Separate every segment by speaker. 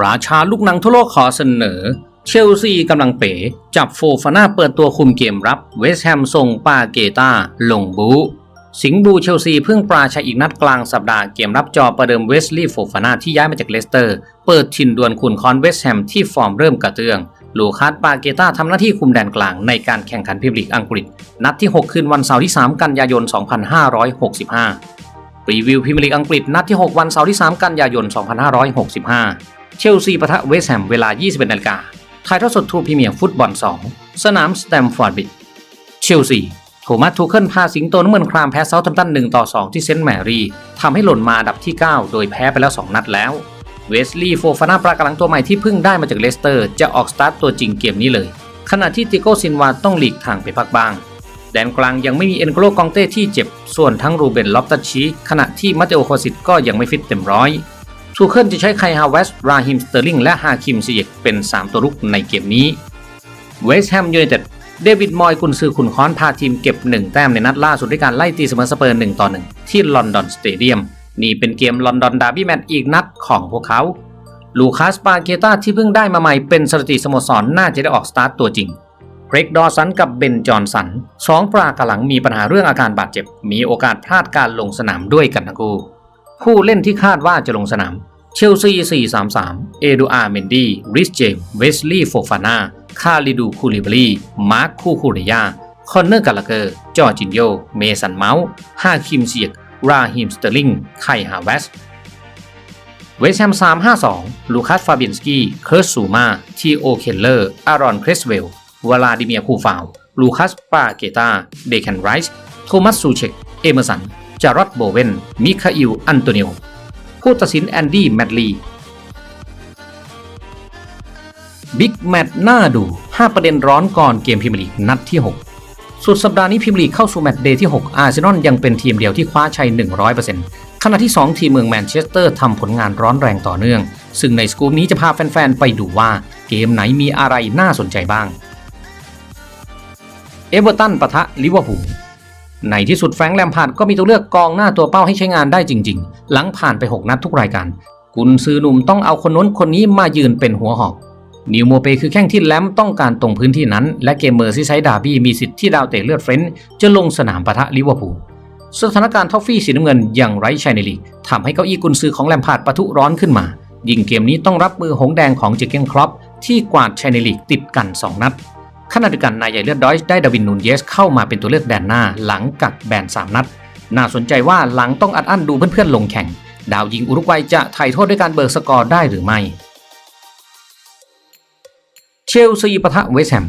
Speaker 1: ราชาลูกหนังทั่วโลกขอเสนอ เชลซีกำลังเป๋ จับโฟฟาน่าเปิดตัวคุมเกมรับ เวสแฮมส่งปาเกตาลงบู สิงห์บูเชลซีเพิ่งปราชัยอีกนัดกลางสัปดาห์เกมรับจอประเดิมเวสลีย์โฟฟาน่าที่ย้ายมาจากเลสเตอร์ เปิดถิ่นดวลคุณคอนเวสแฮมที่ฟอร์มเริ่มกระเตื้องลูคัสปาเกตาทำหน้าที่คุมแดนกลางในการแข่งขันพรีเมียร์ลีกอังกฤษ นัดที่ 6 คืนวันเสาร์ที่ 3 กันยายน 2565 รีวิวพรีเมียร์ลีกอังกฤษนัดที่ 6 วันเสาร์ที่ 3 กันยายน 2565 เชลซีปะทะเวสต์แฮมเวลา 21นาฬิกาถ่ายทอดสดทูพรีเมียร์ฟุตบอล 2 สนามสแตมฟอร์ดบิดเชลซีโทมัสทูเคิลพาสิงโตน้ำเงินครามแพ้เซาท์แฮมตัน1ต่อ 2 ที่เซนต์แมรี่ทำให้หล่นมาดับที่ 9 โดยแพ้ไปแล้ว 2 นัดแล้ว เวสลีย์โฟฟาน่าปรากำลังตัวใหม่ที่เพิ่งได้มาจากเลสเตอร์ จะออกสตาร์ตตัวจริงเกมนี้เลย ขณะที่ติโก้ซินวาต้องหลีกทางไปพักบ้าง แดนกลางยังไม่มีเอ็นโกโลกองเต้ที่เจ็บ ส่วนทั้งรูเบนลอฟตัชชีขณะที่มัตเตโอโคสิตก็ยังไม่ฟิตเต็มร้อย ทูเคิลจะใช้ไคฮาวเวสราฮิมสเตอร์ลิงและฮาคิมซิเยกเป็น 3 ตัวรุกในเกมนี้ เวสต์แฮมยูไนเต็ดเดวิดมอยกุนซือขุนค้อนพาทีมเก็บ 1 แต้มในนัดล่าสุดด้วยการไล่ตีเสมอสเปอร์1ต่อ1ที่ลอนดอนสเตเดียมนี่เป็นเกมลอนดอนดาร์บี้แมตช์อีกนัดของพวกเขา ลูคัสปาเกตาที่เพิ่งได้มาใหม่เป็นสถิติสโมสรน่าจะได้ออกสตาร์ตตัวจริงเกรกดอสันกับเบนจอห์นสันสองปรากหลังมีปัญหาเรื่องอาการบาดเจ็บ มีโอกาสพลาดการลงสนามด้วยกันทั้งคู่ ผู้เล่นที่คาดว่าจะลงสนาม เชลซี 433 เอดูอาร์เมนดีริสเจมเวสลีย์โฟฟาน่าคาลิดูคูลิบรีมาร์คคูคูเรยาคอนเนอร์กาลาเกอร์ จอร์จินโย เมสันเมาส์ฮาคิมเซียก ราฮิมสเตอร์ลิง ไคฮาเวส เวสต์แฮม352 ลูคัส ฟาบินสกี้ เคิร์สซูมา ทีโอ เคลเลอร์ อารอนเพรสเวล วลาดิเมียคูฟาว ลูคัส ปาเกตา เดคันไรส์ โทมัส ซูเชก เอเมอร์สัน จารอดโบเวน มิคาอิล อันโตเนโอผู้ตัดสินแอนดี้ แมดลีบิ๊กแมตช์น่าดู 5 ประเด็นร้อนก่อนเกมพรีเมียร์ลีกนัดที่ 6 สุดสัปดาห์นี้พรีเมียร์ลีกเข้าสู่แมตช์เดย์ที่ 6 อาร์เซนอลยังเป็นทีมเดียวที่คว้าชัย 100%ขณะที่ 2 ทีมเมืองแมนเชสเตอร์ทำผลงานร้อนแรงต่อเนื่อง ซึ่งในสกู๊ปนี้จะพาแฟน ๆ ไปดูว่าเกมไหนมีอะไรน่าสนใจบ้าง เอเวอร์ตันปะทะลิเวอร์พูล ในที่สุดแฟรงค์แลมพาร์ดก็มีตัวเลือกกองหน้าตัวเป้าให้ใช้งานได้จริง ๆ หลังผ่านไป 6 นัดทุกรายการ กุนซือหนุ่มต้องเอาคนน้นคนนี้มายืนเป็นหัวหอกนิวโมเปคือแข้งที่แลมต้องการตรงพื้นที่นั้น และเกมเมอร์ซีไซด์ดาบี้มีสิทธิ์ที่ดาวเตะเลือดเฟรนช์จะลงสนามปะทะลิเวอร์พูลสถานการณ์ท็อฟฟี่สีน้ำเงินยังไร้ชัยในลีกทำให้เก้าอี้กุนซือของแลมพาร์ดปะทุร้อนขึ้นมา ยิ่งเกมนี้ต้องรับมือหงแดงของเจเกนครอปที่กวาดชัยในลีกติดกัน 2 นัด ขณะเดียวกันนายใหญ่เลือดดอยช์ได้ดาวินนูนเยสเข้ามาเป็นตัวเลือกแดนหน้าหลังกักแบน 3 นัด น่าสนใจว่าหลังต้องอัดอั้นดูเพื่อนๆลงแข่ง ดาวยิงอุรุกวัยจะไถ่โทษด้วยการเบิกสกอร์ได้หรือไม่ เชลซีปะทะเวสแฮม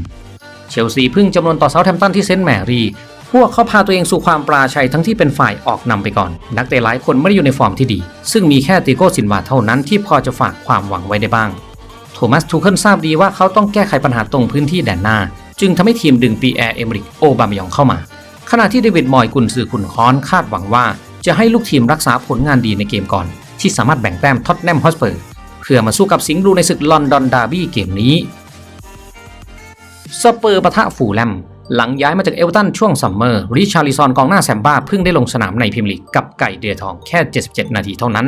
Speaker 1: เชลซีพิ่งจำนวนต่อเซาแฮมป์ตันที่เซนต์แมรีพวกเขาพาตัวเองสู่ความปราชัยทั้งที่เป็นฝ่ายออกนำไปก่อน นักเตะหลายคนไม่ได้อยู่ในฟอร์มที่ดี ซึ่งมีแค่ติโก้ซินวาเท่านั้นที่พอจะฝากความหวังไว้ได้บ้าง โทมัสทูเคิลทราบดีว่าเขาต้องแก้ไขปัญหาตรงพื้นที่แดนหน้า จึงทำให้ทีมดึงปีแอร์เอมริกโอบามยองเข้ามา ขณะที่เดวิดมอยกุนซือขุนค้อนคาดหวังว่าจะให้ลูกทีมรักษาผลงานดีในเกมก่อน ที่สามารถแบ่งแต้มท็อตแนมฮอสเปอร์เพื่อมาสู้กับสิงห์บลูในศึกลอนดอนดาร์บี้เกมนี้สเปอร์ปะทะฟูลแลมหลังย้ายมาจากเอเวอร์ตันช่วงซัมเมอร์ริชาริซอนกองหน้าแซมบ้าเพิ่งได้ลงสนามในพรีเมียร์ลีกกับไก่เดือทองแค่ 77 นาทีเท่านั้น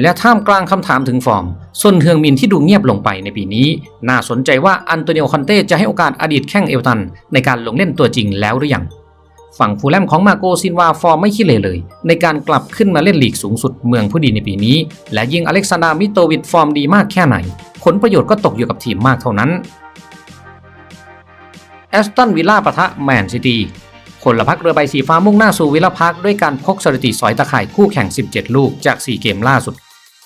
Speaker 1: และท่ามกลางคำถามถึงฟอร์มส่วนเฮืองมินที่ดูเงียบลงไปในปีนี้ น่าสนใจว่าอันโตนิโอคอนเต้จะให้โอกาสอดีตแข้งเอเวตัน ในการลงเล่นตัวจริงแล้วหรือยัง ฝั่งฟูลแลมของมาโกซินวาฟอร์มไม่ขี้เหร่เลย ในการกลับขึ้นมาเล่นลีกสูงสุดเมืองผู้ดีในปีนี้ และยิ่งอเล็กซานดรามิโตวิดฟอร์มดีมากแค่ไหน ผลประโยชน์ก็ตกอยู่กับทีมมากเท่านั้นแอสตันวิลล่าปะทะแมนซิตี้ ลพักเรือใบสีฟ้ามุ่งหน้าสู่วิลล่าพาร์คด้วยการพกสถิติสอยตะข่ายคู่แข่ง 17 ลูกจาก 4 เกมล่าสุด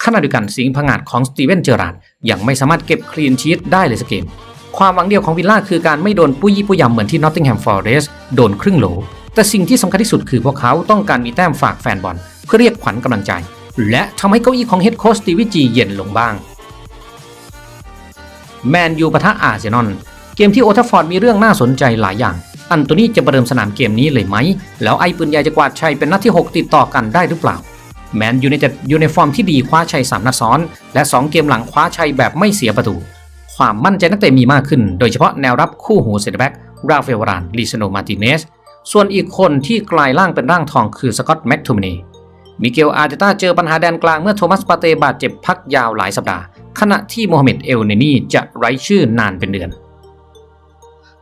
Speaker 1: ขณะเดียวกันสิงห์ผงาดของสตีเวนเจอราร์ดยังไม่สามารถเก็บคลีนชีตได้เลยสักเกม ความหวังเดียวของวิลล่าคือการไม่โดนปุยยี่ปุยยำเหมือนที่นอตติงแฮมฟอร์เรสโดนครึ่งโหล แต่สิ่งที่สำคัญที่สุดคือพวกเขาต้องการมีแต้มฝากแฟนบอล เพื่อเรียกขวัญกำลังใจ และทำให้เก้าอี้ของเฮดโค้ชสตีวิจีเย็นลงบ้างแมนยูปะทะอาร์เซนอลเกมที่โอทัฟฟอร์ดมีเรื่องน่าสนใจหลายอย่าง อันโตนีจะประเดิมสนามเกมนี้เลยไหม แล้วไอ้ปืนใหญ่จะกวาดชัยเป็นนัดที่ 6 ติดต่อกันได้หรือเปล่า แมนยูในเต็ดอยู่ในฟอร์มที่ดีคว้าชัย 3 นัดซ้อน และ 2 เกมหลังคว้าชัยแบบไม่เสียประตู ความมั่นใจนักเตะมีมากขึ้น โดยเฉพาะแนวรับคู่หูเซนเตอร์แบ็กราฟเอลวารานลิซโนมาติเนส ส่วนอีกคนที่กลายร่างเป็นร่างทองคือสกอตต์แม็กทูมเนมิเกลอาร์เตต้าเจอปัญหาแดนกลางเมื่อโทมัสปาเตบาดเจ็บพักยาวหลายสัปดาห์ ขณะที่โมฮัมเหม็ดเอลเนนีจะไร้ชื่อนานเป็นเดือน